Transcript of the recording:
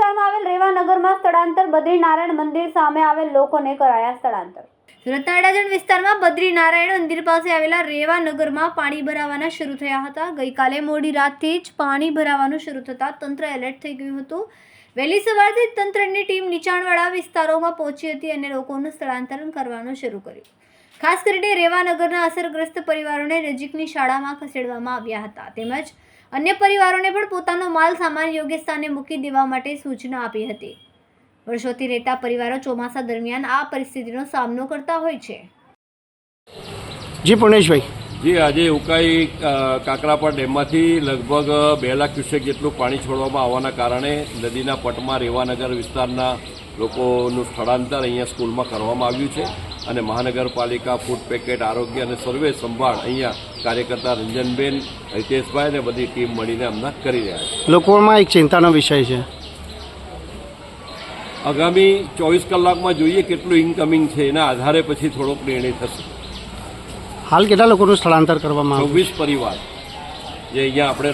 આવેલ રેવાનગરમાં સ્થળાંતર બદ્રીનારાયણ મંદિર સામે આવેલ લોકોને કરાયા સ્થળાંતર. અડાજણ વિસ્તારમાં બદ્રીનારાયણ મંદિર પાસે આવેલા રેવાનગરમાં પાણી ભરાવાના શરૂ થયા હતા. ગઈકાલે મોડી રાતથી જ પાણી ભરાવાનું શરૂ થતાં તંત્ર એલર્ટ થઈ ગયું હતું. વહેલી સવારથી તંત્રની ટીમ નીચાણવાળા વિસ્તારોમાં પહોંચી હતી અને લોકોનું સ્થળાંતરણ કરવાનું શરૂ કર્યું. ખાસ કરીને રેવાનગરના અસરગ્રસ્ત પરિવારોને નજીકની શાળામાં ખસેડવામાં આવ્યા હતા. તેમજ અન્ય પરિવારોને પણ પોતાનો માલ સામાન યોગ્ય સ્થાને મૂકી દેવા માટે સૂચના આપી હતી. વર્ષોથી રહેતા પરિવારો ચોમાસા દરમિયાન આ પરિસ્થિતિનો સામનો કરતા હોય છે. જી પૂર્ણેશભાઈ. જી આજે ઉકાઈ કાકરાપા ડેમમાંથી લગભગ બે લાખ ક્યુસેક જેટલું પાણી છોડવામાં આવવાના કારણે નદીના પટમાં રેવાનગર વિસ્તારના લોકોનું સ્થળાંતર અહીંયા સ્કૂલમાં કરવામાં આવ્યું છે. અને મહાનગરપાલિકા ફૂડ પેકેટ આરોગ્ય અને સર્વે સંભાળ અહીંયા કાર્યકર્તા રંજનબેન હિતેશભાઈ અને બધી ટીમ મળીને હમણાં કરી રહ્યા છે. લોકોમાં એક ચિંતાનો વિષય છે. આગામી ચોવીસ કલાકમાં જોઈએ કેટલું ઇન્કમિંગ છે એના આધારે પછી થોડોક નિર્ણય થશે. હાલ કેટલા લોકોનું સ્થળાંતર કરવામાં આવ્યું છવ્વીસ પરિવાર જે અહીંયા આપણે